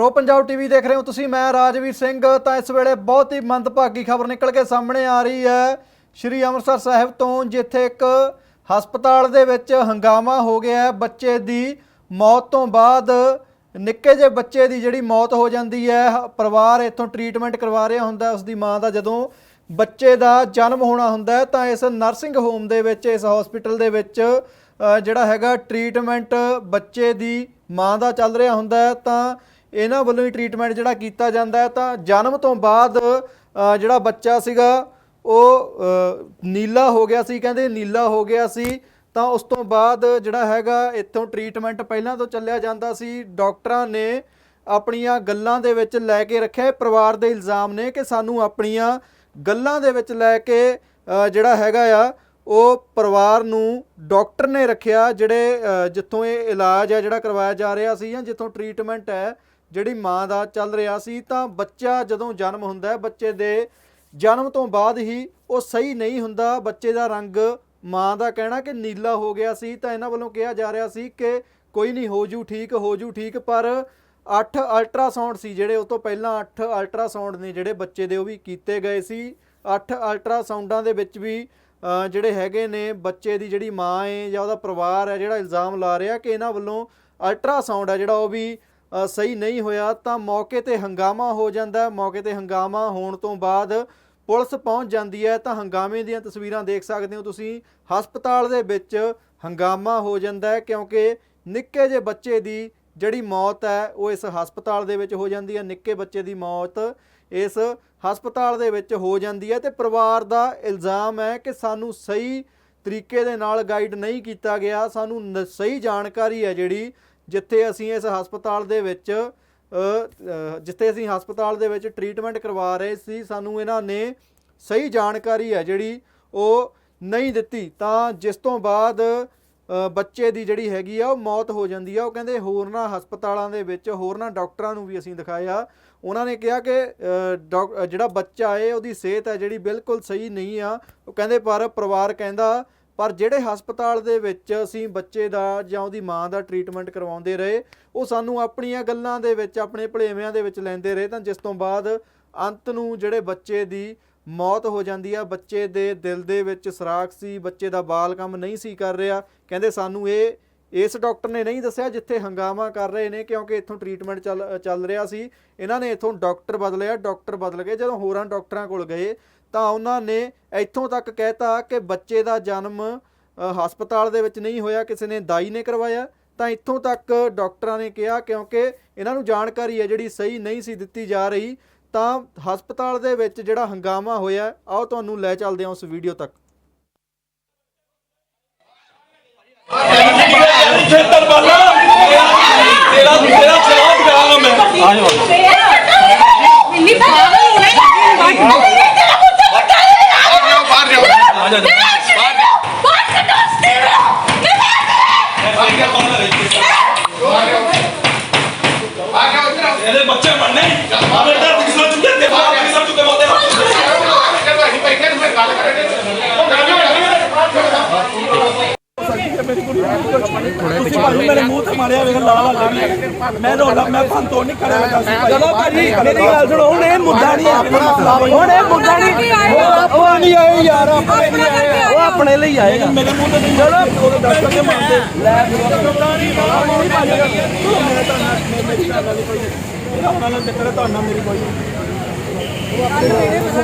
Pro Punjab TV ਦੇਖ ਰਹੇ ਹੋ ਤੁਸੀਂ, ਮੈਂ ਰਾਜਵੀਰ ਸਿੰਘ। ਤਾਂ ਇਸ ਵੇਲੇ ਬਹੁਤ ਹੀ ਮੰਦਭਾਗੀ ਖਬਰ ਨਿਕਲ ਕੇ ਸਾਹਮਣੇ ਆ ਰਹੀ ਹੈ। ਸ਼੍ਰੀ ਅੰਮ੍ਰਿਤਸਰ ਸਾਹਿਬ ਤੋਂ, ਜਿੱਥੇ ਇੱਕ ਹਸਪਤਾਲ ਦੇ ਵਿੱਚ ਹੰਗਾਮਾ ਹੋ ਗਿਆ ਹੈ। ਬੱਚੇ ਦੀ ਮੌਤ ਤੋਂ ਬਾਅਦ ਨਿੱਕੇ ਜਿਹੇ ਬੱਚੇ ਦੀ ਜਿਹੜੀ ਮੌਤ ਹੋ ਜਾਂਦੀ ਹੈ, ਪਰਿਵਾਰ ਇੱਥੋਂ ਟ੍ਰੀਟਮੈਂਟ ਕਰਵਾ ਰਿਹਾ ਹੁੰਦਾ ਉਸ ਦੀ ਮਾਂ ਦਾ ਜਦੋਂ ਬੱਚੇ ਦਾ ਜਨਮ ਹੋਣਾ ਹੁੰਦਾ ਤਾਂ ਇਸ ਨਰਸਿੰਗ ਹੋਮ ਦੇ ਵਿੱਚ, ਇਸ ਹਸਪੀਟਲ ਦੇ ਵਿੱਚ ਜਿਹੜਾ ਹੈਗਾ ਟ੍ਰੀਟਮੈਂਟ ਬੱਚੇ ਦੀ ਮਾਂ ਦਾ ਚੱਲ ਰਿਹਾ ਹੁੰਦਾ ਤਾਂ ਇਹਨਾਂ ਵੱਲੋਂ ਹੀ ਟ੍ਰੀਟਮੈਂਟ ਜਿਹੜਾ ਕੀਤਾ ਜਾਂਦਾ ਹੈ, ਤਾਂ ਜਨਮ ਤੋਂ ਬਾਅਦ ਜਿਹੜਾ ਬੱਚਾ ਸੀਗਾ, ਉਹ ਨੀਲਾ ਹੋ ਗਿਆ ਸੀ, ਕਹਿੰਦੇ ਨੀਲਾ ਹੋ ਗਿਆ ਸੀ, ਤਾਂ ਉਸ ਤੋਂ ਬਾਅਦ ਜਿਹੜਾ ਹੈਗਾ, ਇੱਥੋਂ ਟ੍ਰੀਟਮੈਂਟ ਪਹਿਲਾਂ ਤੋਂ ਚੱਲਿਆ ਜਾਂਦਾ ਸੀ। ਡਾਕਟਰਾਂ ਨੇ ਆਪਣੀਆਂ ਗੱਲਾਂ ਦੇ ਵਿੱਚ ਲੈ ਕੇ ਰੱਖਿਆ ਪਰਿਵਾਰ ਦੇ ਇਲਜ਼ਾਮ ਨੇ ਕਿ ਸਾਨੂੰ ਆਪਣੀਆਂ ਗੱਲਾਂ ਦੇ ਵਿੱਚ ਲੈ ਕੇ ਜਿਹੜਾ ਹੈਗਾ ਆ, ਉਹ ਪਰਿਵਾਰ ਨੂੰ ਡਾਕਟਰ ਨੇ ਰੱਖਿਆ, ਜਿਹੜੇ ਜਿੱਥੋਂ ਇਹ ਇਲਾਜ ਹੈ ਜਿਹੜਾ ਕਰਵਾਇਆ ਜਾ ਰਿਹਾ ਸੀ ਜਾਂ ਜਿੱਥੋਂ ਟ੍ਰੀਟਮੈਂਟ ਹੈ ਜਿਹੜੀ ਮਾਂ ਦਾ ਚੱਲ ਰਿਹਾ ਸੀ, ਤਾਂ ਬੱਚਾ ਜਦੋਂ ਜਨਮ ਹੁੰਦਾ ਬੱਚੇ ਦੇ ਜਨਮ ਤੋਂ ਬਾਅਦ ਹੀ ਉਹ ਸਹੀ ਨਹੀਂ ਹੁੰਦਾ। ਬੱਚੇ ਦਾ ਰੰਗ ਮਾਂ ਦਾ ਕਹਿਣਾ ਕਿ ਨੀਲਾ ਹੋ ਗਿਆ ਸੀ, ਤਾਂ ਇਹਨਾਂ ਵੱਲੋਂ ਕਿਹਾ ਜਾ ਰਿਹਾ ਸੀ ਕਿ ਕੋਈ ਨਹੀਂ, ਹੋ ਜੂ ਠੀਕ, ਹੋ ਜੂ ਠੀਕ, ਪਰ 8 ਅਲਟਰਾਸਾਊਂਡ ਸੀ, ਜਿਹੜੇ ਉਹ ਤੋਂ ਪਹਿਲਾਂ 8 ਅਲਟਰਾਸਾਊਂਡ ਨੇ, ਜਿਹੜੇ ਬੱਚੇ ਦੇ ਉਹ ਵੀ ਕੀਤੇ ਗਏ ਸੀ। 8 ਅਲਟਰਾਸਾਊਂਡਾਂ ਦੇ ਵਿੱਚ ਵੀ ਜਿਹੜੇ ਹੈਗੇ ਨੇ, ਬੱਚੇ ਦੀ ਜਿਹੜੀ ਮਾਂ ਹੈ ਜਾਂ ਉਹਦਾ ਪਰਿਵਾਰ ਹੈ, ਜਿਹੜਾ ਇਲਜ਼ਾਮ ਲਾ ਰਿਹਾ ਕਿ ਇਹਨਾਂ ਵੱਲੋਂ ਅਲਟਰਾਸਾਊਂਡ ਹੈ, ਜਿਹੜਾ ਉਹ ਵੀ ਸਹੀ ਨਹੀਂ ਹੋਇਆ ਤਾਂ ਮੌਕੇ ਤੇ ਹੰਗਾਮਾ ਹੋ ਜਾਂਦਾ। ਹੈ ਮੌਕੇ ਤੇ ਹੰਗਾਮਾ ਹੋਣ ਤੋਂ ਬਾਅਦ ਪੁਲਿਸ ਪਹੁੰਚ ਜਾਂਦੀ ਹੈ। ਤਾਂ ਹੰਗਾਮੇ ਦੀਆਂ ਤਸਵੀਰਾਂ ਦੇਖ ਸਕਦੇ ਹੋ ਤੁਸੀਂ। ਹਸਪਤਾਲ ਦੇ ਵਿੱਚ ਹੰਗਾਮਾ ਹੋ ਜਾਂਦਾ ਹੈ ਕਿਉਂਕਿ ਨਿੱਕੇ ਜਿਹੇ ਬੱਚੇ ਦੀ ਜਿਹੜੀ ਮੌਤ ਹੈ, ਉਹ ਇਸ ਹਸਪਤਾਲ ਦੇ ਵਿੱਚ ਹੋ ਜਾਂਦੀ ਹੈ। ਨਿੱਕੇ ਬੱਚੇ ਦੀ ਮੌਤ ਇਸ ਹਸਪਤਾਲ ਦੇ ਵਿੱਚ ਹੋ ਜਾਂਦੀ ਹੈ। ਤੇ ਪਰਿਵਾਰ ਦਾ ਇਲਜ਼ਾਮ ਹੈ ਕਿ ਸਾਨੂੰ ਸਹੀ ਤਰੀਕੇ ਦੇ ਨਾਲ ਗਾਈਡ ਨਹੀਂ ਕੀਤਾ ਗਿਆ। ਸਾਨੂੰ ਨ- ਸਹੀ ਜਾਣਕਾਰੀ ਹੈ ਜਿਹੜੀ ਜਿੱਥੇ ਅਸੀਂ ਇਸ ਹਸਪਤਾਲ ਦੇ ਵਿੱਚ ਜਿੱਥੇ ਅਸੀਂ ਹਸਪਤਾਲ ਦੇ ਵਿੱਚ ਟ੍ਰੀਟਮੈਂਟ ਕਰਵਾ ਰਹੇ ਸੀ ਸਾਨੂੰ ਇਹਨਾਂ ਨੇ ਸਹੀ ਜਾਣਕਾਰੀ ਹੈ ਜਿਹੜੀ ਉਹ ਨਹੀਂ ਦਿੱਤੀ। ਤਾਂ ਜਿਸ ਤੋਂ ਬਾਅਦ ਬੱਚੇ ਦੀ ਜਿਹੜੀ ਹੈਗੀ ਆ ਉਹ ਮੌਤ ਹੋ ਜਾਂਦੀ ਆ। ਉਹ ਕਹਿੰਦੇ ਹੋਰਨਾਂ ਹਸਪਤਾਲਾਂ ਦੇ ਵਿੱਚ ਹੋਰਨਾਂ ਡਾਕਟਰਾਂ ਨੂੰ ਵੀ ਅਸੀਂ ਦਿਖਾਇਆ। ਉਹਨਾਂ ਨੇ ਕਿਹਾ ਕਿ ਅ, ਜਿਹੜਾ ਬੱਚਾ ਹੈ ਉਹਦੀ ਸਿਹਤ ਹੈ ਜਿਹੜੀ ਬਿਲਕੁਲ ਸਹੀ ਨਹੀਂ ਆ। ਉਹ ਕਹਿੰਦੇ ਪਰ ਪਰਿਵਾਰ ਕਹਿੰਦਾ ਪਰ ਜਿਹੜੇ ਹਸਪਤਾਲ ਦੇ ਵਿੱਚ ਅਸੀਂ ਬੱਚੇ ਦਾ ਜਾਂ ਉਹਦੀ ਮਾਂ ਦਾ ਟ੍ਰੀਟਮੈਂਟ ਕਰਵਾਉਂਦੇ ਰਹੇ, ਉਹ ਸਾਨੂੰ ਆਪਣੀਆਂ ਗੱਲਾਂ ਦੇ ਵਿੱਚ, ਆਪਣੇ ਭਲੇਵਿਆਂ ਦੇ ਵਿੱਚ ਲੈਂਦੇ ਰਹੇ, ਤਾਂ ਜਿਸ ਤੋਂ ਬਾਅਦ ਅੰਤ ਨੂੰ ਜਿਹੜੇ ਬੱਚੇ ਦੀ ਮੌਤ ਹੋ ਜਾਂਦੀ ਆ, ਬੱਚੇ ਦੇ ਦਿਲ ਦੇ ਵਿੱਚ ਸਰਾਖ ਸੀ, ਬੱਚੇ ਦਾ ਬਾਲ ਕੰਮ ਨਹੀਂ ਸੀ ਕਰ ਰਿਹਾ, ਕਹਿੰਦੇ ਸਾਨੂੰ ਇਹ, ਇਸ ਡਾਕਟਰ ਨੇ ਨਹੀਂ ਦੱਸਿਆ ਜਿੱਥੇ ਹੰਗਾਮਾ ਕਰ ਰਹੇ ਨੇ, ਕਿਉਂਕਿ ਇੱਥੋਂ ਟ੍ਰੀਟਮੈਂਟ ਚੱਲ ਚੱਲ ਰਿਹਾ ਸੀ। ਇਹਨਾਂ ਨੇ ਇੱਥੋਂ ਡਾਕਟਰ ਬਦਲਿਆ, ਡਾਕਟਰ ਬਦਲ ਗਏ ਜਦੋਂ ਹੋਰਾਂ ਡਾਕਟਰਾਂ ਕੋਲ ਗਏ ਤਾਂ ਉਹਨਾਂ ਨੇ ਇੱਥੋਂ ਤੱਕ ਕਹਿਤਾ ਕਿ ਬੱਚੇ ਦਾ ਜਨਮ ਹਸਪਤਾਲ ਦੇ ਵਿੱਚ ਨਹੀਂ ਹੋਇਆ ਕਿਸੇ ਨੇ ਦਾਈ ਨੇ ਕਰਵਾਇਆ। ਤਾਂ ਇੱਥੋਂ ਤੱਕ ਡਾਕਟਰਾਂ ਨੇ ਕਿਹਾ ਕਿਉਂਕਿ ਇਹਨਾਂ ਨੂੰ ਜਾਣਕਾਰੀ ਹੈ ਜਿਹੜੀ ਸਹੀ ਨਹੀਂ ਸੀ ਦਿੱਤੀ ਜਾ ਰਹੀ ਤਾਂ ਹਸਪਤਾਲ ਦੇ ਵਿੱਚ ਜਿਹੜਾ ਹੰਗਾਮਾ ਹੋਇਆ ਆਓ ਤੁਹਾਨੂੰ ਲੈ ਚੱਲਦੇ ਹਾਂ ਉਸ ਵੀਡੀਓ ਤੱਕ। ਤੇਰਾ ਤੇਰਾ ਚਲਾਉ ਕਰਾਂਗਾ ਮੈਂ ਇੰਨੀ ਪਾਗਲ ਹੋ ਰਹੀ ਹੈ ਤੇਰਾ ਪੁੱਤ ਵੱਡਾ ਨਹੀਂ ਬਾਹਰ ਜਾਓ ਬਾਹਰ ਜਾਓ ਬਾਤ ਕਰਸਤੇ ਇਹਦੇ ਬੱਚੇ ਮੰਨੇ ਬੇਟਾ ਦਿਖਾ ਚੁੱਕੇ ਤੇ ਬਾਹਰ ਦਿਖਾ ਚੁੱਕੇ ਮੋਤੇ ਮੇਰੇ ਮੂੰਹ ਤੇ ਮਾਰਿਆ ਵੇਖ ਲਾਲ ਆ ਮੈਂ ਰੋਲਾ ਮੈਂ ਫੰਤੋ ਨਹੀਂ ਕਰਿਆ ਬੈਠਾ ਸੀ ਚਲੋ ਭਾਜੀ ਮੇਰੀ ਗੱਲ ਸੁਣੋ ਹੁਣ ਇਹ ਮੁੱਦਾ ਨਹੀਂ ਆਪਣਾ ਹੁਣ ਇਹ ਮੁੱਦਾ ਨਹੀਂ ਉਹ ਨਹੀਂ ਆਏ ਯਾਰ ਆਪਣੇ ਨਹੀਂ ਆਏ ਉਹ ਆਪਣੇ ਲਈ ਆਏ ਮੇਰੇ ਮੂੰਹ ਤੇ ਚਲੋ। ਉਹ ਡਾਕਟਰ ਦੇ ਮੰਨਦੇ ਲੈ ਚਲੋ ਮੈਂ ਤਾਂ ਮੇਰੀ ਗੱਲ ਨਹੀਂ ਕੋਈ ਇਹਦਾ ਉਹਨਾਂ ਨਾਲ ਚੱਕਰ ਤੁਹਾਨੂੰ ਮੇਰੀ ਕੋਈ।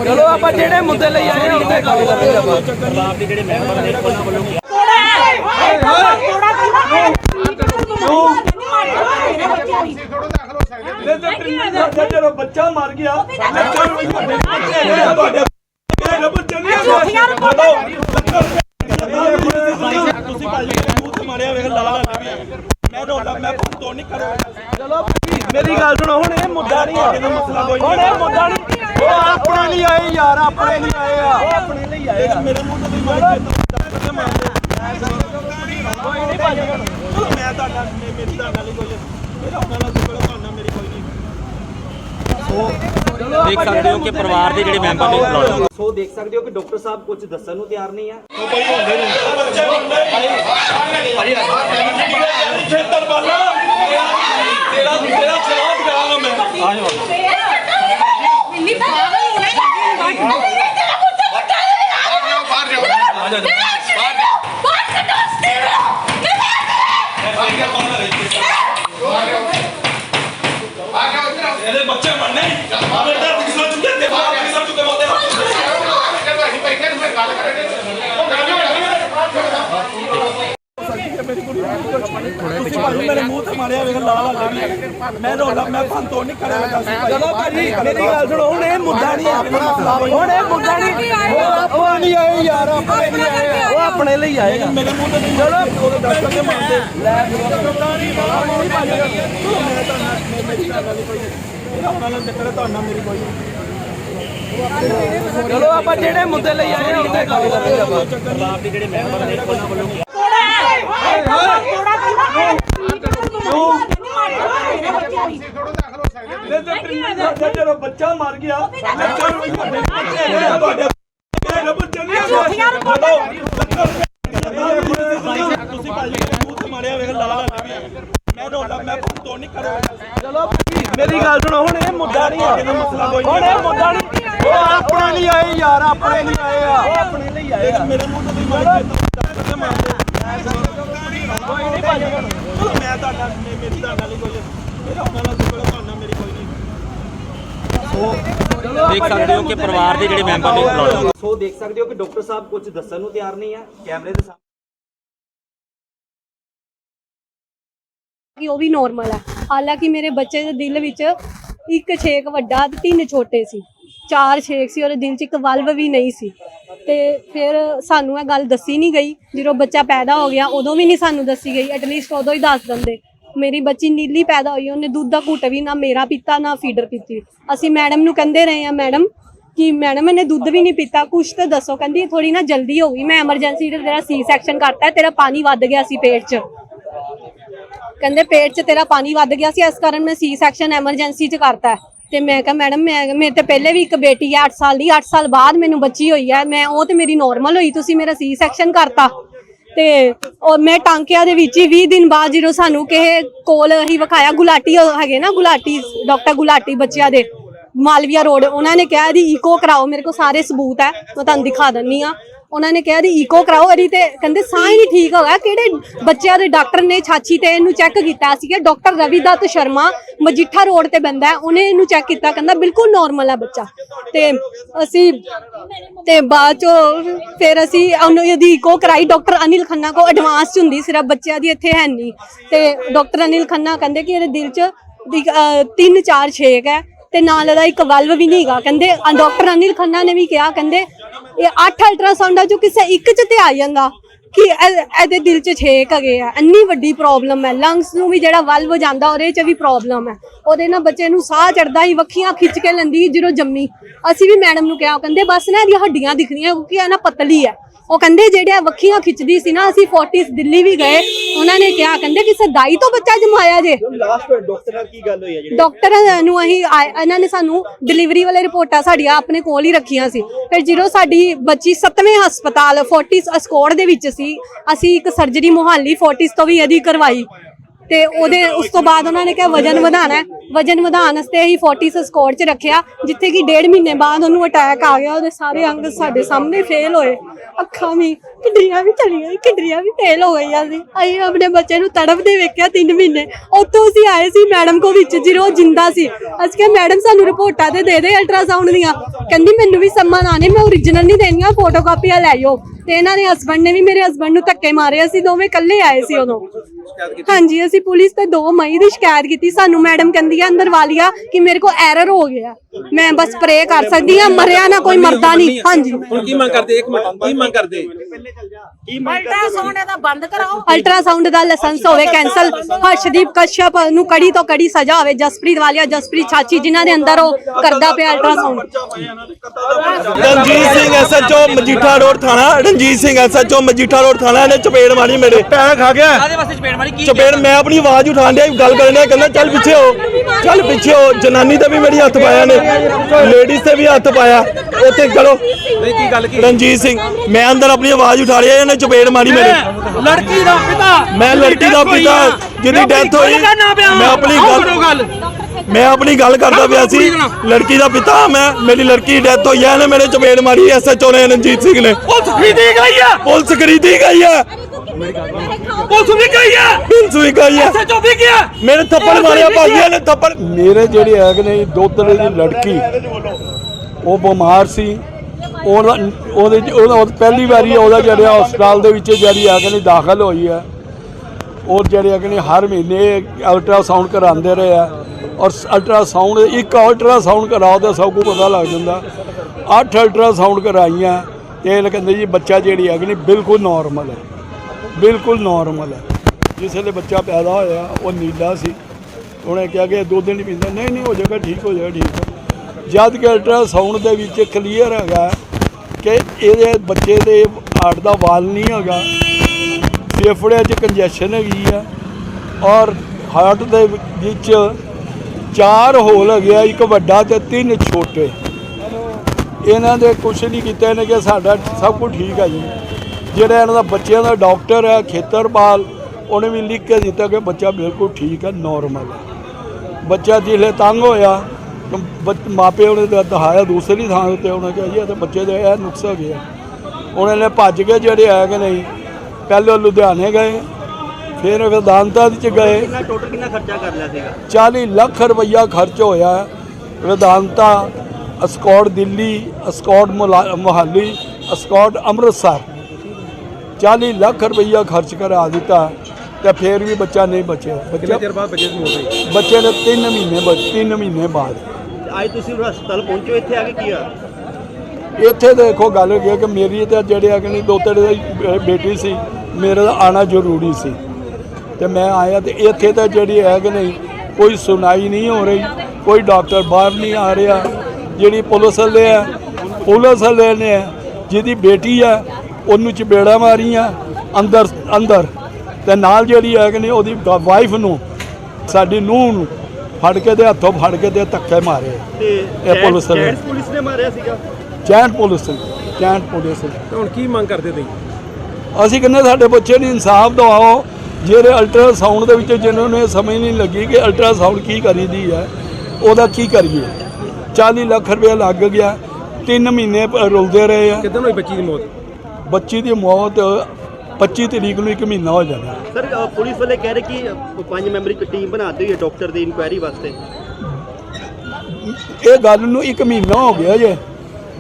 ਚਲੋ ਆਪਾਂ ਜਿਹੜੇ ਮੁੱਦੇ ਲਈ ਆਏ ਹਾਂ ਉੱਤੇ ਗੱਲ ਕਰਾਂਗੇ ਆਪਾਂ। ਵੱਲੋਂ ਜਦੋਂ ਬੱਚਾ ਮਰ ਗਿਆ ਨੂੰ ਵੀ ਤੁਹਾਡੇ ਤੁਹਾਡੇ ਬੱਚਾ ਨਹੀਂ ਝੂਠੀਆਂ ਰਿਪੋਰਟਾਂ ਤੁਸੀਂ ਮੇਰੇ ਮੂੰਹ ਤੇ ਮਾਰਿਆ ਵੇਖ ਲਾਲ ਮੈਂ ਰੋਲਾ ਮੈਂ ਫੋਨ ਨਹੀਂ ਕਰਾਂ ਚਲੋ ਮੇਰੀ ਗੱਲ ਸੁਣੋ ਹੁਣ ਇਹ ਮੁੱਦਾ ਨਹੀਂ ਹੈ ਇਹਦਾ ਮਸਲਾ ਕੋਈ ਹੁਣ ਇਹ ਮੁੱਦਾ ਨਹੀਂ ਉਹ ਆਪਣੇ ਨਹੀਂ ਆਏ ਯਾਰ ਆਪਣੇ ਨਹੀਂ ਆਏ ਆ। ਆਪਣੇ ਲਈ ਆਏ ਆ। ਮੇਰੇ ਮੂੰਹ ਤੇ ਮਾਰਿਆ ਤੇ ਮਾਰਦੇ ਕੋਈ ਨਹੀਂ ਭਾਜੀ ਚਲੋ ਮੈਂ ਤੁਹਾਡਾ ਮੇਰੀ ਤੁਹਾਡਾ ਨਹੀਂ ਕੋਈ ਮੇਰਾ ਉਹਨਾਂ ਨਾਲ ਕੋਈ ਤੁਹਾਡਾ ਮੇਰੀ ਕੋਈ ਨਹੀਂ ਦੇਖ ਸਕਦੇ ਹੋ ਕਿ ਪਰਿਵਾਰ ਦੇ ਜਿਹੜੇ ਮੈਂਬਰ ਨੇ ਬੁਲਾਏ ਸੋ ਦੇਖ ਸਕਦੇ ਹੋ ਕਿ ਡਾਕਟਰ ਸਾਹਿਬ ਕੁਝ ਦੱਸਣ ਨੂੰ ਤਿਆਰ ਨਹੀਂ ਆ ਖੇਤਰ ਵਾਲਾ ਤੇਰਾ ਤੇਰਾ ਚਲਾਉ ਕਰਾਂਗਾ ਮੈਂ ਮਿੰਨੀ ਪਾਗਲ ਹੋ ਗਈ ਤੇਰਾ ਕੁੱਤਾ ਕੁੱਤਾ ਬਾਹਰ ਜਾਓ ਬਾਹਰ ਜਾਓ ਬਾਹਰ ਕੱਢੋ ਇਹਦੇ ਬੱਚੇ ਮੰਨੇ ਬੇਟਾ ਤਿਸਰਾ ਚੁੱਕੇ ਤੇ ਬਾਹਰ ਤਿਸਰਾ ਚੁੱਕੇ ਮੋਤੇ ਤੁਸੀਂ ਭਾਜੀ ਮੇਰੇ ਮੂੰਹ ਤੇ ਮਾਰਿਆ ਵੇਖ ਲਾਲ ਹਾਲੇ ਵੀ ਮੈਂ ਰੋਲਾ ਮੈਂ ਫਨ ਤੋਂ ਨਹੀਂ ਕਰਿਆ ਦੱਸ ਚਲੋ ਭਾਜੀ ਮੇਰੀ ਗੱਲ ਸੁਣੋ ਹੁਣ ਇਹ ਮੁੱਦਾ ਨਹੀਂ ਆਪਣਾ ਮਸਲਾ ਹੁਣ ਇਹ ਮੁੱਦਾ ਨਹੀਂ। ਉਹ ਉਹ ਨਹੀਂ ਆਏ ਯਾਰ ਆਪਣੇ ਨਹੀਂ ਆਏ। ਉਹ ਆਪਣੇ ਲਈ ਆਏ ਮੇਰੇ ਮੂੰਹ ਤੇ ਨਹੀਂ ਚਲੋ। ਉਹ ਦੱਸ ਕੇ ਮੰਨਦੇ ਲੈ ਨਹੀਂ ਭਾਜੀ ਮੈਂ ਤਾਂ ਮੇਰੀ ਗੱਲ ਨਹੀਂ। ਕੋਈ ਆਪਣਾ ਨਾਲ ਚੱਕਰ ਤੁਹਾਨੂੰ ਮੇਰੀ ਕੋਈ। ਚਲੋ ਆਪਾਂ ਜਿਹੜੇ ਮੁੱਦੇ ਲਈ ਆਏ ਆ ਉਹਦੇ ਗੱਲ ਕਰਦੇ ਆਪਾਂ ਪਰਿਵਾਰ ਦੇ ਜਿਹੜੇ ਮੈਂਬਰ ਨੇ ਉਹਨਾਂ ਵੱਲੋਂ ਜਦੋਂ ਬੱਚਾ ਮਰ ਗਿਆ ਬੱਚਾ ਨੂੰ ਤੁਹਾਡੇ ਆ ਤੁਹਾਡੇ ਇਹ ਬੱਚਾ ਨਹੀਂ ਤੁਸੀਂ ਭਾਜੀ ਮੇਰੇ ਮੂੰਹ ਮਾਰਿਆ ਵੇਖ ਲਾਲ ਮੈਂ ਰੋਲਾ ਮੈਂ ਤੋਂ ਨਹੀਂ ਕਰਿਆ ਚਲੋ ਮੇਰੀ ਗੱਲ ਸੁਣੋ ਹੁਣ ਇਹ ਮੁੱਦਾ ਨਹੀਂ ਹੈ ਮਸਲਾ ਕੋਈ ਹੁਣ ਇਹ ਮੁੱਦਾ ਨਹੀਂ। ਉਹ ਆਪਣੇ ਲਈ ਆਏ ਯਾਰ ਆਪਣੇ ਲਈ ਆਏ ਆ। ਉਹ ਆਪਣੇ ਲਈ ਆਏ ਆ। ਮੇਰੇ ਮੂੰਹ ਤੇ ਮਾਰਿਆ ਕੋਈ ਨਹੀਂ ਭਾਜੀ ਚਲੋ ਮੈਂ ਤੁਹਾਡਾ ਮੇਰੀ ਤੁਹਾਡਾ ਨਹੀਂ ਕੋਈ ਮੇਰਾ ਉਹਨਾਂ ਨਾਲ ਤੁਹਾਡਾ ਮੇਰੀ ਕੋਈ ਨਹੀਂ ਦੇਖ ਸਕਦੇ ਹੋ ਕਿ ਪਰਿਵਾਰ ਦੇ ਜਿਹੜੇ ਮੈਂਬਰ ਨੇ ਬੁਲਾਓ ਸੋ ਦੇਖ ਸਕਦੇ ਹੋ ਕਿ ਡਾਕਟਰ ਸਾਹਿਬ ਕੁਝ ਦੱਸਣ ਨੂੰ ਤਿਆਰ ਨਹੀਂ ਆ। ਕੈਮਰੇ ਦੇ ਸਾਹਮਣੇ ਕਿ ਉਹ ਵੀ ਨਾਰਮਲ ਹੈ ਹਾਲਾਂਕਿ ਮੇਰੇ ਬੱਚੇ ਦੇ ਦਿਲ ਵਿੱਚ ਇੱਕ ਛੇਕ ਵੱਡਾ ਤੇ ਤਿੰਨ ਛੋਟੇ ਸੀ। ਚਾਰ ਛੇਕ ਸੀ ਉਹਦੇ ਦਿਲ 'ਚ ਇੱਕ ਵਲਵ ਵੀ ਨਹੀਂ ਸੀ। ਤੇ ਫਿਰ ਸਾਨੂੰ ਇਹ ਗੱਲ ਦੱਸੀ ਨਹੀਂ ਗਈ। ਜਦੋਂ ਬੱਚਾ ਪੈਦਾ ਹੋ ਗਿਆ, ਉਦੋਂ ਵੀ ਨਹੀਂ ਸਾਨੂੰ ਦੱਸੀ ਗਈ। ਐਟਲੀਸਟ ਉਦੋਂ ਹੀ ਦੱਸ ਦਿੰਦੇ। ਮੇਰੀ ਬੱਚੀ ਨੀਲੀ ਪੈਦਾ ਹੋਈ, ਉਹਨੇ ਦੁੱਧ ਦਾ ਘੁੱਟ ਵੀ ਨਾ ਮੇਰਾ ਪੀਤਾ, ਨਾ ਫੀਡਰ ਪੀਤੀ। ਅਸੀਂ ਮੈਡਮ ਨੂੰ ਕਹਿੰਦੇ ਰਹੇ ਆ ਮੈਡਮ ਕਿ ਮੈਡਮ ਇਹਨੇ ਦੁੱਧ ਵੀ ਨਹੀਂ ਪੀਤਾ, ਕੁਛ ਤਾਂ ਦੱਸੋ। ਕਹਿੰਦੀ ਥੋੜੀ ਨਾ ਜਲਦੀ ਹੋ ਗਈ, ਮੈਂ ਐਮਰਜੈਂਸੀ ਤੇ ਤੇਰਾ ਸੀ ਸੈਕਸ਼ਨ ਕਰਤਾ, ਤੇਰਾ ਪਾਣੀ ਵੱਧ ਗਿਆ ਸੀ ਪੇਟ 'ਚ। ਕਹਿੰਦੇ, ਪੇਟ 'ਚ ਤੇਰਾ ਪਾਣੀ ਵੱਧ ਗਿਆ ਸੀ, ਇਸ ਕਾਰਨ ਮੈਂ ਸੀ ਸੈਕਸ਼ਨ ਐਮਰਜੈਂਸੀ 'ਚ ਕਰਤਾ। ਤੇ ਮੈਂ ਕਿਹਾ, ਮੈਡਮ, ਮੈਂ ਮੇਰੇ ਤੇ ਪਹਿਲੇ ਵੀ ਇੱਕ ਬੇਟੀ ਹੈ 8 ਸਾਲ ਦੀ 8 ਸਾਲ ਬਾਅਦ ਮੈਨੂੰ ਬੱਚੀ ਹੋਈ ਹੈ ਮੈਂ ਉਹ ਤੇ ਮੇਰੀ ਨਾਰਮਲ ਹੋਈ, ਤੁਸੀਂ ਮੇਰਾ ਸੀ ਸੈਕਸ਼ਨ ਕਰਤਾ। ਤੇ ਉਹ ਮੈਂ ਟਾਂਕਿਆਂ ਦੇ ਵਿੱਚ ਹੀ 20 ਦਿਨ ਬਾਅਦ ਜਦੋਂ ਸਾਨੂੰ ਕਿਸੇ ਕੋਲ ਹੀ ਵਿਖਾਇਆ, ਗੁਲਾਟੀ ਹੈਗੇ ਨਾ ਗੁਲਾਟੀ, ਡਾਕਟਰ ਗੁਲਾਟੀ ਬੱਚਿਆਂ ਦੇ, ਮਾਲਵੀਆ ਰੋਡ, ਉਹਨਾਂ ਨੇ ਕਿਹਾ, ਇਹਦੀ ਈਕੋ ਕਰਾਓ, ਮੇਰੇ ਕੋਲ ਸਾਰੇ ਸਬੂਤ ਹੈ ਮੈਂ ਤੁਹਾਨੂੰ ਦਿਖਾ ਦਿੰਨੀ ਆ। ਉਹਨਾਂ ਨੇ ਕਿਹਾ ਇਹਦੀ ਈਕੋ ਕਰਾਓ, ਇਹਦੀ ਤੇ ਕਹਿੰਦੇ ਸਾਹ ਹੀ ਨਹੀਂ ਠੀਕ ਹੋਗਾ ਕਿਹੜੇ ਬੱਚਿਆਂ ਦੇ ਡਾਕਟਰ ਨੇ ਛਾਛੀ ਤੇ ਇਹਨੂੰ ਚੈੱਕ ਕੀਤਾ? ਸੀਗਾ ਡਾਕਟਰ ਰਵੀਦਤ ਸ਼ਰਮਾ ਮਜੀਠਾ ਰੋਡ ਤੇ ਬੰਦਾ ਹੈ, ਉਹਨੇ ਇਹਨੂੰ ਚੈੱਕ ਕੀਤਾ, ਕਹਿੰਦਾ ਬਿਲਕੁਲ ਨਾਰਮਲ ਹੈ ਬੱਚਾ। ਤੇ ਅਸੀਂ, ਤੇ ਬਾਅਦ ਚੋਂ ਫਿਰ ਅਸੀਂ ਉਹਨੂੰ ਇਹਦੀ ਈਕੋ ਕਰਾਈ। ਡਾਕਟਰ ਅਨਿਲ ਖੰਨਾ ਕੋ ਐਡਵਾਂਸ ਚ ਹੁੰਦੀ, ਸਿਰਫ ਬੱਚਿਆਂ ਦੀ ਇੱਥੇ ਹੈ ਨਹੀਂ। ਤੇ ਡਾਕਟਰ ਅਨਿਲ ਖੰਨਾ ਕਹਿੰਦੇ ਕਿ ਇਹਦੇ ਦਿਲ ਚ ਦੀ- ਅਹ, ਤਿੰਨ ਚਾਰ ਛੇਕ ਹੈ, ਤੇ ਨਾਲ ਇਹਦਾ ਇੱਕ ਵਲਵ ਵੀ ਨਹੀਂ ਹੈਗਾ। ਕਹਿੰਦੇ ਡਾਕਟਰ ਅਨਿਲ ਖੰਨਾ ਨੇ ਵੀ ਕਿਹਾ, ਕਹਿੰਦੇ ਇਹ ਅੱਠ ਆ ਜੋ ਕਿਸੇ ਇੱਕ ਚ ਤੇ ਆ ਜਾਂਦਾ, ਕਿ ਇਹ- ਇਹਦੇ ਦਿਲ 'ਚ ਛੇਕ ਹੈਗੇ ਆ। ਇੰਨੀ ਵੱਡੀ ਪ੍ਰੋਬਲਮ ਹੈ ਲੰਗਸ ਨੂੰ ਵੀ ਜਿਹੜਾ ਵਲਵ ਜਾਂਦਾ, ਉਹਦੇ 'ਚ ਵੀ ਪ੍ਰੋਬਲਮ ਹੈ ਉਹਦੇ ਨਾਲ ਬੱਚੇ ਨੂੰ ਸਾਹ ਚੜਦਾ ਹੀ, ਵੱਖੀਆਂ ਖਿੱਚ ਕੇ ਲੈਂਦੀ, ਜਦੋਂ ਜੰਮੀ। ਅਸੀਂ ਵੀ ਮੈਡਮ ਨੂੰ ਕਿਹਾ ਕਹਿੰਦੇ, ਬਸ ਨਾ ਇਹਦੀਆਂ ਹੱਡੀਆਂ ਦਿਖਣੀਆਂ, ਕਿਉਂਕਿ ਇਹ ਨਾ ਪਤਲੀ ਹੈ ਉਹ ਕਹਿੰਦੇ ਜਿਹੜੇ ਵੱਖੀਆਂ ਖਿੱਚਦੀ ਸੀ ਨਾ ਅਸੀਂ 40s ਦਿੱਲੀ ਵੀ ਗਏ ਉਹਨਾਂ ਨੇ ਕਿਹਾ ਕਹਿੰਦੇ ਕਿਸੇ ਦਾਈ ਤੋਂ ਬੱਚਾ ਜਮਾਇਆ ਜੇ। ਲਾਸਟ ਡਾਕਟਰ ਨਾਲ ਕੀ ਗੱਲ ਹੋਈ ਹੈ ਜਿਹੜੀ ਡਾਕਟਰ ਨੂੰ ਅਸੀਂ ਆਏ- ਇਹਨਾਂ ਨੇ ਸਾਨੂੰ ਡਿਲੀਵਰੀ ਵਾਲੇ ਰਿਪੋਰਟਾਂ ਸਾਡੀਆਂ ਆਪਣੇ ਕੋਲ ਹੀ ਰੱਖੀਆਂ ਸੀ। ਫਿਰ ਜਦੋਂ ਸਾਡੀ ਬੱਚੀ 7ਵੇਂ ਹਸਪਤਾਲ ਫੋਰਟਿਸ ਅਸਕੋੜ ਦੇ ਵਿੱਚ ਸੀ ਅਸੀਂ ਇੱਕ ਸਰਜਰੀ ਮੁਹਾਲੀ ਫੋਰਟਿਸ ਤੋਂ ਵੀ ਇਹਦੀ ਕਰਵਾਈ। ਤੇ ਉਹਦੇ ਉਸ ਤੋਂ ਬਾਅਦ ਉਹਨਾਂ ਨੇ ਕਿਹਾ ਵਜਨ ਵਧਾਣਾ ਵਜਨ ਵਧਾਉਣ ਵਾਸਤੇ ਅਸੀਂ ਫੋਰਟਿਸ ਅਸਕੋੜ 'ਚ ਰੱਖਿਆ, ਜਿੱਥੇ ਕਿ ਡੇਢ ਮਹੀਨੇ ਬਾਅਦ ਉਹਨੂੰ ਅਟੈਕ ਆ ਗਿਆ। ਉਹਦੇ ਸਾਰੇ ਅੰਗ ਸਾਡੇ ਸਾਹਮਣੇ ਫੇਲ ਹੋਏ। ਅੱਖਾਂ ਵੀ ਕਿਡਰੀਆਂ ਵੀ ਚਲੀਆਂ, ਕਿਡਰੀਆਂ ਵੀ ਫੇਲ ਹੋ ਗਈਆਂ ਸੀ। ਅਸੀਂ ਆਪਣੇ ਬੱਚੇ ਨੂੰ ਤੜਫਦੇ ਵੇਖਿਆ 3 ਮਹੀਨੇ। ਉੱਥੋਂ ਅਸੀਂ ਆਏ ਸੀ ਮੈਡਮ ਕੋ ਵਿੱਚ, ਜਦੋਂ ਉਹ ਜਿੰਦਾ ਸੀ। ਅਸੀਂ ਕਿਹਾ ਮੈਡਮ ਸਾਨੂੰ ਰਿਪੋਰਟਾਂ ਤੇ ਦੇ ਦੇ ਅਲਟਰਾਸਾਊਂਡ ਦੀਆਂ। ਕਹਿੰਦੀ, ਮੈਨੂੰ ਵੀ ਸਮਾਂ ਆਣੇ ਮੈਂ ਓਰੀਜਨਲ ਨਹੀਂ ਦੇਣੀਆਂ ਫੋਟੋਕਾਪੀਆਂ ਲੈ ਜਾਓ ਤੇ ਇਹਨਾਂ ਦੇ ਹਸਬੰਡ ਨੇ ਵੀ ਮੇਰੇ ਹਸਬੰਡ ਨੂੰ ਧੱਕੇ ਮਾਰੇ ਅਸੀਂ ਦੋਵੇਂ ਇਕੱਲੇ ਆਏ ਸੀ ਉਦੋਂ। ਹਾਂਜੀ ਅਸੀਂ ਪੁਲਿਸ ਤੇ 2 ਮਈ ਦੀ ਸ਼ਿਕਾਇਤ ਕੀਤੀ ਸਾਨੂੰ ਮੈਡਮ ਕਹਿੰਦੀ ਆ ਅੰਦਰ ਵਾਲੀਆ ਕਿ ਮੇਰੇ ਕੋ ਐਰਰ ਹੋ ਗਿਆ। ਮੈਂ ਬਸ ਸਪਰੇ ਕਰ ਸਕਦੀ ਆ ਮਰਿਆ ਨਾ ਕੋਈ ਮਰਦਾ ਨਹੀਂ। ਹਾਂਜੀ। ਹੁਣ ਕੀ ਮੰਗ ਕਰਦੇ? ਇੱਕ ਮਿੰਟ ਕੀ ਮੰਗ ਕਰਦੇ? ਅਲਟਰਾਸਾਊਂਡ ਇਹਦਾ ਬੰਦ ਕਰਾਓ। ਅਲਟਰਾਸਾਊਂਡ ਦਾ ਲਾਇਸੈਂਸ ਹੋਵੇ ਕੈਨਸਲ ਹਰਸ਼ਦੀਪ ਕਸ਼ਯਪ ਨੂੰ ਕੜੀ ਤੋਂ ਕੜੀ ਸਜ਼ਾ ਹੋਵੇ ਜਸਪ੍ਰੀਤ ਵਾਲੀਆ ਜਸਪ੍ਰੀਤ ਚਾਚੀ ਜਿਨ੍ਹਾਂ ਦੇ ਅੰਦਰ ਉਹ ਕਰਦਾ ਪਿਆ ultrasound Ranjit Singh SHO Majitha road ਥਾਣਾ ਰਣਜੀਤ ਸਿੰਘ ਐਸਐਚਓ ਮਜੀਠਾ ਰੋਡ ਥਾਣਾ ਇਹਨੇ ਚਪੇੜ ਮਾਰੀ ਮੇਰੇ। ਪੈਰ ਖਾ ਗਿਆ? ਕਾਦੇ ਵਾਸਤੇ ਚਪੇੜ ਮਾਰੀ? ਕੀ ਚਪੇੜ ਮੈਂ ਆਪਣੀ ਆਵਾਜ਼ ਉਠਾਣ ਡਿਆ ਗੱਲ ਕਰਨ ਡਿਆ ਕਹਿੰਦਾ ਚੱਲ ਪਿੱਛੇ ਹੋ ਚੱਲ ਪਿੱਛੇ ਹੋ ਜਨਾਨੀ ਤੇ ਵੀ ਮੇਰੀ ਹੱਥ ਪਾਇਆ ਨੇ ਲੇਡੀਜ਼ ਤੇ ਵੀ ਹੱਥ ਪਾਇਆ ਉੱਥੇ ਚਲੋ ਨਹੀਂ ਕੀ ਗੱਲ ਕੀ? ਰਣਜੀਤ ਸਿੰਘ ਮੈਂ ਅੰਦਰ ਆਪਣੀ ਆਵਾਜ਼ ਉਠਾ ਲਿਆ ਇਹਨੇ ਚਪੇੜ ਮਾਰੀ ਮੇਰੇ। ਲੜਕੀ ਦਾ ਪਿਤਾ ਮੈਂ ਲੜਕੀ ਦਾ ਪਿਤਾ ਜਿਹਦੀ ਡੈਥ ਹੋਈ ਮੈਂ ਆਪਣੀ ਗੱਲ ਗੱਲ। ਮੈਂ ਆਪਣੀ ਗੱਲ ਕਰਦਾ ਪਿਆ ਸੀ ਲੜਕੀ ਦਾ ਪਿਤਾ ਮੈਂ ਮੇਰੀ ਲੜਕੀ ਦੀ ਡੈਥ ਹੋਈ ਹੈ ਇਹਨੇ ਮੇਰੇ ਚਪੇੜ ਮਾਰੀ ਐਸਐਚਓ ਨੇ ਰਣਜੀਤ ਸਿੰਘ ਨੇ। ਪੁਲਿਸ ਖਰੀਦੀ ਗਈ ਹੈ ਪੁਲਿਸ ਖਰੀਦੀ ਗਈ ਹੈ ਪੁਲਿਸ ਵੀ ਗਈ ਹੈ ਪੁਲਿਸ ਵੀ ਗਈ ਹੈ ਐਸਐਚਓ ਵੀ ਗਿਆ। ਮੇਰੇ ਥੱਪੜ ਮਾਰਿਆ ਭਾਈਆਂ ਨੇ ਥੱਪੜ ਮੇਰੇ ਜਿਹੜੇ ਹੈਗੇ ਨੇ ਦੋਤਰੇ ਦੀ ਲੜਕੀ ਉਹ ਬਿਮਾਰ ਸੀ। ਉਹਦਾ ਉਹਦੇ ਉਹਦਾ ਪਹਿਲੀ ਵਾਰੀ ਉਹਦਾ ਜਿਹੜਾ ਹਸਪਤਾਲ ਦੇ ਵਿੱਚ ਜਿਹੜੀ ਹੈਗੇ ਨੇ ਦਾਖਲ ਹੋਈ ਹੈ ਔਰ ਜਿਹੜੇ ਹੈਗੇ ਨੇ ਹਰ ਮਹੀਨੇ ਅਲਟਰਾਸਾਊਂਡ ਕਰਾਉਂਦੇ ਰਹੇ ਆ। ਔਰ ਅਲਟਰਾਸਾਊਂਡ ਇੱਕ ਅਲਟਰਾਸਾਊਂਡ ਕਰਾਓ ਤਾਂ ਸਭ ਕੁਝ ਪਤਾ ਲੱਗ ਜਾਂਦਾ। ਅੱਠ ਅਲਟਰਾਸਾਊਂਡ ਕਰਾਈਆਂ, ਤੇ ਇਹ ਕਹਿੰਦੇ ਜੀ ਬੱਚਾ ਜਿਹੜੀ ਹੈਗੀ ਨੇ, ਬਿਲਕੁਲ ਨਾਰਮਲ ਹੈ। ਬਿਲਕੁਲ ਨਾਰਮਲ ਹੈ। ਜਿਸ ਵੇਲੇ ਬੱਚਾ ਪੈਦਾ ਹੋਇਆ, ਉਹ ਨੀਲਾ ਸੀ। ਉਹਨੇ ਕਿਹਾ ਕਿ ਦੁੱਧ ਨਹੀਂ ਪੀਂਦਾ ਨਹੀਂ ਨਹੀਂ, ਹੋ ਜਾਏਗਾ, ਠੀਕ, ਹੋ ਜਾਏਗਾ, ਠੀਕ। ਹੈ ਜਦ ਕਿ ਅਲਟਰਾਸਾਊਂਡ ਦੇ ਵਿੱਚ ਕਲੀਅਰ ਹੈਗਾ ਕਿ ਇਹਦੇ ਬੱਚੇ ਦੇ ਹਾਰਟ ਦਾ ਵਾਲ ਨਹੀਂ ਹੈਗਾ। ਫੇਫੜਿਆਂ 'ਚ ਕੰਜੈਸ਼ਨ ਹੈਗੀ ਆ। ਔਰ ਹਾਰਟ ਦੇ ਵਿੱਚ ਚਾਰ ਹੋਲ ਹੈਗੇ ਆ ਇੱਕ ਵੱਡਾ ਤੇ ਤਿੰਨ ਛੋਟੇ। ਇਹਨਾਂ ਦੇ ਕੁਛ ਨਹੀਂ ਕੀਤਾ ਇਹਨੇ ਕਿ ਸਾਡਾ ਸਭ ਕੁਝ ਠੀਕ ਹੈ ਜੀ। ਜਿਹੜਾ ਇਹਨਾਂ ਦਾ ਬੱਚਿਆਂ ਦਾ ਡਾਕਟਰ ਹੈ ਖੇਤਰਪਾਲ ਉਹਨੇ ਵੀ ਲਿਖ ਕੇ ਦਿੱਤਾ ਕਿ ਬੱਚਾ ਬਿਲਕੁਲ ਠੀਕ ਹੈ ਨਾਰਮਲ ਹੈ ਬੱਚਾ ਜਿਹੜੇ ਤੰਗ ਹੋਇਆ ਮਾਪੇ ਉਹਨੇ ਦ- ਦਿਖਾਇਆ ਦੂਸਰੀ ਥਾਂ ਉੱਤੇ ਉਹਨੇ ਕਿਹਾ ਜੀ ਇਹ ਤਾਂ ਬੱਚੇ ਦੇ ਇਹ ਨੁਕਸ ਹੋ ਗਿਆ ਉਹਨਾਂ ਨੇ ਭੱਜ ਕੇ ਜਿਹੜੇ ਹੈ ਕਿ ਨਹੀਂ ਪਹਿਲੇ ਲੁਧਿਆਣੇ ਗਏ ਫਿਰ ਵਿਦਾਂਤਾ ਚ ਗਏ। ਕਿੰਨਾ ਟੋਟਲ ਕਿੰਨਾ ਖਰਚਾ ਕਰ ਲਿਆ ਸੀਗਾ? 40 ਲੱਖ ਰੁਪਈਆ ਖਰਚ ਹੋਇਆ। ਹੈ। ਵਿਦਾਂਤਾ ਅਸਕੌਟ ਦਿੱਲੀ ਅਸਕੌਟ ਮੁਹਾਲੀ ਅਸਕੌਟ ਅੰਮ੍ਰਿਤਸਰ। 40 ਲੱਖ ਰੁਪਈਆ ਖਰਚ ਕਰਾ ਦਿੱਤਾ ਤੇ ਫਿਰ ਵੀ ਬੱਚਾ ਨਹੀਂ ਬਚਿਆ। ਬੱਚਾ ਚਿਰ ਬਾਅਦ ਬੱਚੇ ਹੋਈ? ਬੱਚੇ ਨੇ 3 ਮਹੀਨੇ ਬਚ 3 ਮਹੀਨੇ ਬਾਅਦ। ਅੱਜ ਤੁਸੀਂ ਹਸਪਤਾਲ ਪਹੁੰਚੋ ਇੱਥੇ ਆ ਕੇ ਕੀ ਆ ਇੱਥੇ ਦੇਖੋ ਗੱਲ ਹੋ ਗਈ ਕਿ ਮੇਰੀ ਤੇ ਜਿਹੜੇ ਆ ਕਿ ਨਹੀਂ ਦੋ ਤੇਰੇ ਦੀ ਬੇਟੀ ਸੀ ਮੇਰੇ ਦਾ ਆਣਾ ਜ਼ਰੂਰੀ ਸੀ। ਤੇ ਮੈਂ ਆਇਆ ਤੇ ਇੱਥੇ ਤਾਂ ਜਿਹੜੀ ਹੈ ਕਿ ਨਹੀਂ ਕੋਈ ਸੁਣਾਈ ਨਹੀਂ ਹੋ ਰਹੀ ਕੋਈ ਡਾਕਟਰ ਬਾਹਰ ਨਹੀਂ ਆ ਰਿਹਾ। ਜਿਹੜੀ ਪੁਲਿਸ ਵਾਲੇ ਆ ਪੁਲਿਸ ਵਾਲੇ ਨੇ ਜਿਹਦੀ ਬੇਟੀ ਆ ਉਹਨੂੰ ਚਪੇੜਾ ਮਾਰੀਆਂ ਅੰਦਰ ਅੰਦਰ। ਤੇ ਨਾਲ ਜਿਹੜੀ ਹੈ ਕਿ ਨਹੀਂ ਉਹਦੀ ਵਾਈਫ ਨੂੰ ਸਾਡੀ ਨੂੰਹ ਨੂੰ ਫੜ ਕੇ ਦੇ ਹੱਥੋਂ ਫੜ ਕੇ ਤੇ ਧੱਕੇ ਮਾਰੇ। ਤੇ ਇਹ ਪੁਲਿਸ। ਜੈਂਟਸ ਪੁਲਿਸ ਨੇ ਮਾਰਿਆ ਸੀਗਾ? ਜੈਂਟ ਪੁਲਿਸ ਜੈਂਟ ਪੁਲਿਸ ਤੇ ਹੁਣ ਕੀ ਮੰਗ ਕਰਦੇ ਤੁਸੀਂ? ਅਸੀਂ ਕਹਿੰਦੇ ਸਾਡੇ ਬੱਚੇ ਨੂੰ ਇਨਸਾਫ ਦਿਵਾਓ। ਜਿਹੜੇ ਅਲਟਰਾਸਾਊਂਡ ਦੇ ਵਿੱਚ ਜਿਨ੍ਹਾਂ ਨੂੰ ਇਹ ਸਮਝ ਨਹੀਂ ਲੱਗੀ ਕਿ ਅਲਟਰਾਸਾਊਂਡ ਕੀ ਕਰੀਦੀ ਹੈ ਉਹਦਾ ਕੀ ਕਰੀਏ? 40 ਲੱਖ ਰੁਪਏ ਲੱਗ ਗਿਆ 3 ਮਹੀਨੇ ਰੁਲਦੇ ਰਹੇ ਆ। ਕਿਦਾਂ ਹੋਈ ਬੱਚੀ ਦੀ ਮੌਤ? ਬੱਚੀ ਦੀ ਮੌਤ 25 ਤਰੀਕ ਨੂੰ ਇੱਕ ਮਹੀਨਾ ਹੋ ਜਾਣਾ। ਸਰ ਪੁਲਿਸ ਵਾਲੇ ਕਹਿ ਰਹੇ ਕਿ ਪੰਜ ਮੈਂਬਰੀ ਟੀਮ ਬਣਾਤੀ ਹੋਈ ਹੈ ਡਾਕਟਰ ਦੀ ਇਨਕੁਆਇਰੀ ਵਾਸਤੇ। ਇਹ ਗੱਲ ਨੂੰ ਇੱਕ ਮਹੀਨਾ ਹੋ ਗਿਆ ਜੇ।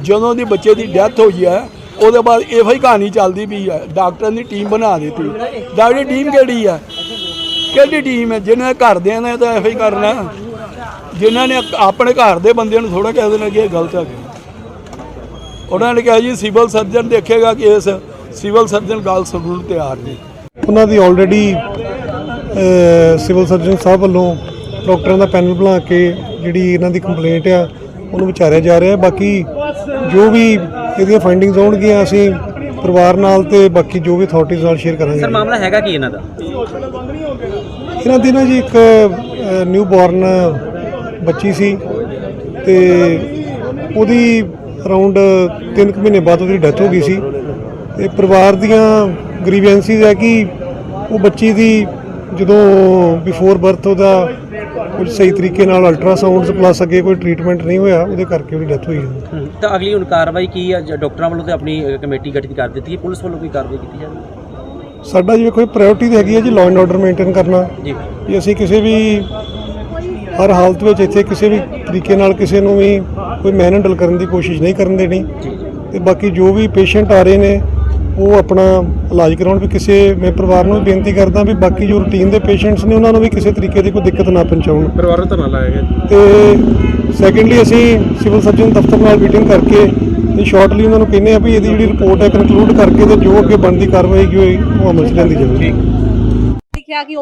ਜਦੋਂ ਦੀ ਬੱਚੇ ਦੀ ਡੈਥ ਹੋਈ ਹੈ ਉਹਦੇ ਬਾਅਦ ਇਹੋ ਹੀ ਕਹਾਣੀ ਚੱਲਦੀ ਪਈ ਹੈ ਡਾਕਟਰਾਂ ਦੀ ਟੀਮ ਬਣਾ ਦਿੱਤੀ। ਡਾਕਟਰ ਟੀਮ ਕਿਹੜੀ ਆ? ਕਿਹੜੀ ਟੀਮ ਹੈ ਜਿਹਨੇ ਘਰਦਿਆਂ ਨੇ ਤਾਂ ਇਹੋ ਹੀ ਕਰਨਾ। ਜਿਨ੍ਹਾਂ ਨੇ ਆਪਣੇ ਘਰ ਦੇ ਬੰਦਿਆਂ ਨੂੰ ਥੋੜਾ ਕਹਿ ਦੇਣਾ ਕਿ ਇਹ ਗਲਤ ਹੈ ਉਹਨਾਂ ਨੇ ਕਿਹਾ ਜੀ, ਸਿਵਲ ਸਰਜਨ ਦੇਖੇਗਾ ਕੇਸ ਸਿਵਲ ਸਰਜਨ ਗੱਲ ਸੁਣਨ ਤਿਆਰ ਨਹੀਂ ਉਹਨਾਂ ਦੀ ਆਲਰੇਡੀ ਸਿਵਲ ਸਰਜਨ ਸਾਹਿਬ ਵੱਲੋਂ ਡਾਕਟਰਾਂ ਦਾ ਪੈਨਲ ਬਣਾ ਕੇ ਜਿਹੜੀ ਇਹਨਾਂ ਦੀ ਕੰਪਲੇਂਟ ਆ, ਉਹਨੂੰ ਵਿਚਾਰਿਆ ਜਾ ਰਿਹਾ। ਬਾਕੀ ਜੋ ਵੀ ਇਹਦੀਆਂ ਫਾਈਂਡਿੰਗਸ ਆਉਣਗੀਆਂ ਅਸੀਂ ਪਰਿਵਾਰ ਨਾਲ ਤੇ ਬਾਕੀ ਜੋ ਵੀ ਅਥਾਰਟੀਜ਼ ਨਾਲ ਸ਼ੇਅਰ ਕਰਾਂਗੇ। ਸਰ ਮਾਮਲਾ ਹੈਗਾ ਕੀ ਇਹਨਾਂ ਦਾ? ਇਹਨਾਂ ਦੀ ਨਾ ਜੀ ਇੱਕ ਨਿਊ ਬੋਰਨ ਬੱਚੀ ਸੀ ਤੇ ਉਹਦੀ ਅਰਾਊਂਡ 3 ਮਹੀਨੇ ਬਾਅਦ ਉਹਦੀ ਡੈਥ ਹੋ ਗਈ ਸੀ ਤੇ ਪਰਿਵਾਰ ਦੀਆਂ ਗ੍ਰੀਵੈਂਸੀਜ਼ ਹੈ ਕਿ ਉਹ ਬੱਚੀ ਦੀ ਜਦੋਂ ਬਿਫੋਰ ਬਰਥ ਉਹਦਾ ਕੁਝ ਸਹੀ ਤਰੀਕੇ ਨਾਲ ਅਲਟਰਾਸਾਊਂਡਸ ਪਲੱਸ ਅੱਗੇ ਕੋਈ ਟ੍ਰੀਟਮੈਂਟ ਨਹੀਂ ਹੋਇਆ ਉਹਦੇ ਕਰਕੇ ਉਹਦੀ ਡੈਥ ਹੋਈ ਹੈ। ਤਾਂ ਅਗਲੀ ਹੁਣ ਕਾਰਵਾਈ ਕੀ ਹੈ ਜ- ਡਾਕਟਰਾਂ ਵੱਲੋਂ ਤੇ ਆਪਣੀ ਅ, ਕਮੇਟੀ ਗਠਿਤ ਕਰ ਦਿੱਤੀ ਹੈ? ਪੁਲਿਸ ਵੱਲੋਂ ਕੋਈ ਕਾਰਵਾਈ ਕੀਤੀ ਜਾਵੇ ਸਾਡਾ ਜਿਵੇਂ ਕੋਈ ਪ੍ਰਾਇੋਰਟੀ ਤੇ ਹੈਗੀ ਹੈ ਜੀ ਲਾਅ ਐਂਡ ਆਰਡਰ ਮੇਨਟੇਨ ਕਰਨਾ। ਜੀ। ਵੀ ਅਸੀਂ ਕਿਸੇ ਵੀ ਹਰ ਹਾਲਤ ਵਿੱਚ ਇੱਥੇ ਕਿਸੇ ਵੀ ਤਰੀਕੇ ਨਾਲ ਕਿਸੇ ਨੂੰ ਵੀ ਕੋਈ ਮੈਨਹੈਂਡਲ ਕਰਨ ਦੀ ਕੋਸ਼ਿਸ਼ ਨਹੀਂ ਕਰਨ ਦੇਣੀ। ਤੇ ਬਾਕੀ ਜੋ ਵੀ ਪੇਸ਼ੈਂਟ ਆ ਰਹੇ ਨੇ ਉਹ ਆਪਣਾ ਇਲਾਜ ਕਰਾਉਣ ਵੀ ਕਿਸੇ ਮੈਂ ਪਰਿਵਾਰ ਨੂੰ ਵੀ ਬੇਨਤੀ ਕਰਦਾ ਵੀ ਬਾਕੀ ਜੋ ਰੂਟੀਨ ਦੇ ਪੇਸ਼ੈਂਟਸ ਨੇ ਉਹਨਾਂ ਨੂੰ ਵੀ ਕਿਸੇ ਤਰੀਕੇ ਦੀ ਕੋਈ ਦਿੱਕਤ ਨਾ ਪਹੁੰਚਾਉਣ। ਪਰਿਵਾਰ ਨੂੰ ਧਰਨਾ ਲਾਇਆ ਗਿਆ ਤੇ ਸੈਕੰਡਲੀ ਅਸੀਂ ਸਿਵਲ ਸਰਜਨ ਦਫ਼ਤਰ ਨਾਲ ਮੀਟਿੰਗ ਕਰਕੇ ਤੇ ਸ਼ਾਰਟਲੀ ਉਹਨਾਂ ਨੂੰ ਕਹਿੰਦੇ ਆ ਵੀ ਇਹਦੀ ਜਿਹੜੀ ਰਿਪੋਰਟ ਹੈ ਕਨਕਲੂਡ ਕਰਕੇ ਤੇ ਜੋ ਅੱਗੇ ਬਣਦੀ ਕਾਰਵਾਈ ਕੀ ਹੋਈ ਉਹ ਅਮਲ 'ਚ ਲਿਆਂਦੀ ਜਾਵੇ ਲਿਖਿਆ ਕਿ